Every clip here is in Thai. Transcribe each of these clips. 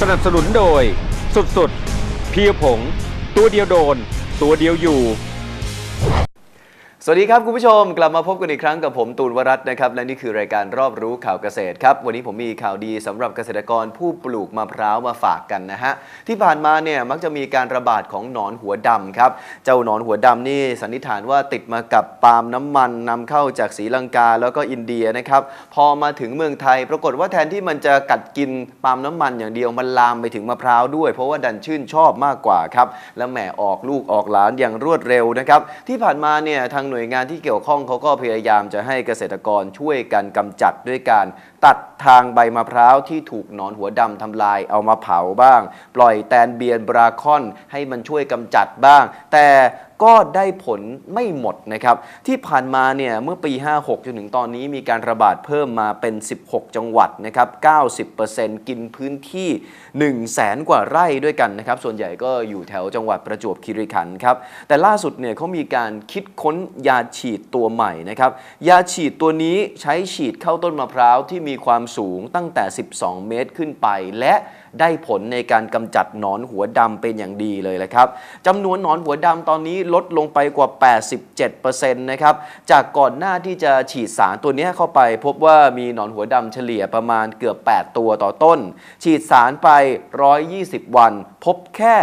สนับสนุนโดยสุดๆ เพียวผง ตัวเดียวโดน ตัวเดียวอยู่ สวัสดีครับคุณผู้ชมกลับมาพบกันอีกครั้งกับผมตูนวรัตน์นะครับและนี่คือรายการรอบรู้ข่าวเกษตรครับวันนี้ผมมีข่าวดีสำหรับเกษตรกรผู้ปลูกมะพร้าวมาฝากกันนะฮะที่ผ่านมาเนี่ยมักจะมีการระบาดของหนอนหัวดำครับเจ้าหนอนหัวดำนี่สันนิษฐานว่าติดมากับปาล์มน้ำมันนำเข้าจากศรีลังกาแล้วก็อินเดียนะครับพอมาถึงเมืองไทย ปรากฏว่าแทนที่มันจะกัดกินปาล์มน้ำมันอย่างเดียวมันลามไปถึงมะพร้าวด้วย เพราะว่าดันชื่นชอบมากกว่าครับและแหมออกลูกออกหลานอย่างรวดเร็วนะครับที่ผ่านมาเนี่ยทางหน่วยยงานที่เกี่ยวข้องเขาก็พยายามจะให้เกษตรกรช่วยกันกำจัดด้วยการตัดทางใบมะพร้าวที่ถูกหนอนหัวดำทำลายเอามาเผาบ้าง ปล่อยแตนเบียนบราคอนให้มันช่วยกำจัดบ้าง แต่ ก็ได้ผลไม่หมดนะครับ ที่ผ่านมาเนี่ยเมื่อปี 56 จนถึงตอนนี้มีการระบาดเพิ่มมาเป็น 16 จังหวัดนะครับ 90%กินพื้นที่ 1 0 0 0 0แสนกว่าไร่ด้วยกันนะครับ ส่วนใหญ่ก็อยู่แถวจังหวัดประจวบคีรีขันธ์ครับ แต่ล่าสุดเนี่ยเขามีการคิดค้นยาฉีดตัวใหม่นะครับ ยาฉีดตัวนี้ใช้ฉีดเข้าต้นมะพร้าวที่มีความสูงตั้งแต่ 12 เมตรขึ้นไปและ ได้ผลในการกำจัดหนอนหัวดำเป็นอย่างดีเลยแหละครับจำนวนหนอนหัวดำตอนนี้ลดลงไปกว่า 87%นะครับจากก่อนหน้าที่จะฉีดสารตัวนี้เข้าไป พบว่ามีหนอนหัวดำเฉลี่ยประมาณเกือบ 8 ตัวต่อต้น ฉีดสารไป 120 วัน พบแค่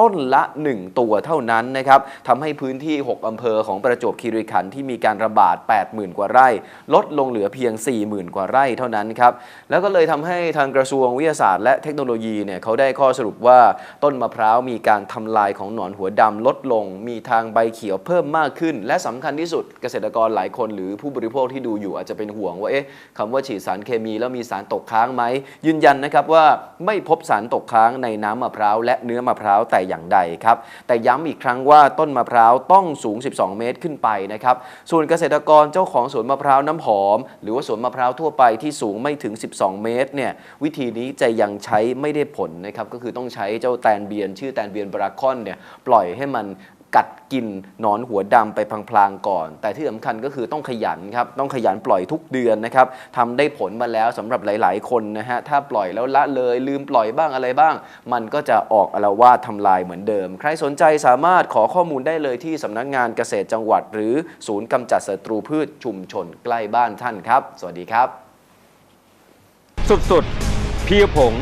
ต้นละ 1 ตัวเท่านั้นนะครับทำให้พื้นที่ 6 อำเภอของประจวบคีรีขันธ์ที่มีการระบาด 80,000 กว่าไร่ ลดลงเหลือเพียง 40,000 กว่าไร่เท่านั้นครับ แล้วก็เลยทำให้ทางกระทรวงวิทยาศาสตร์และเทคโนโลยีเนี่ยเขาได้ข้อสรุปว่าต้นมะพร้าวมีการทำลายของหนอนหัวดำลดลง มีทางใบเขียวเพิ่มมากขึ้น และสำคัญที่สุดเกษตรกรหลายคน หรือผู้บริโภคที่ดูอยู่อาจจะเป็นห่วงว่าเอ๊ะคำว่าฉีดสารเคมีแล้วมีสารตกค้างไหมยืนยันนะครับว่าไม่พบสารตกค้างในน้ำมะพร้าวและเนื้อมะพร้าวแต่อย่างใดครับ แต่ย้ำอีกครั้งว่าต้นมะพร้าวต้องสูง 12 เมตรขึ้นไปนะครับ ส่วนเกษตรกรเจ้าของสวนมะพร้าวน้ำหอม หรือว่าสวนมะพร้าวทั่วไปที่สูงไม่ถึง 12 เมตรเนี่ยวิธีนี้จะยังใช้ไม่ได้ผลนะครับก็คือต้องใช้เจ้าแตนเบียน ชื่อแตนเบียนบราคอนเนี่ยปล่อยให้มัน กัดกินหนอนหัวดำไปพลางๆก่อน แต่ที่สำคัญก็คือต้องขยันครับต้องขยันปล่อยทุกเดือนนะครับทำได้ผลมาแล้วสำหรับหลาย ๆ คนนะฮะถ้าปล่อยแล้วละเลยลืมปล่อยบ้างอะไรบ้าง มันก็จะออกอาละวาดทำลายเหมือนเดิม ใครสนใจสามารถขอข้อมูลได้เลยที่สำนักงานเกษตรจังหวัด หรือศูนย์กำจัดศัตรูพืชชุมชนใกล้บ้านท่านครับ สวัสดีครับ สุดๆเพียวผง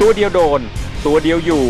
ตัวเดียวโดน ตัวเดียวอยู่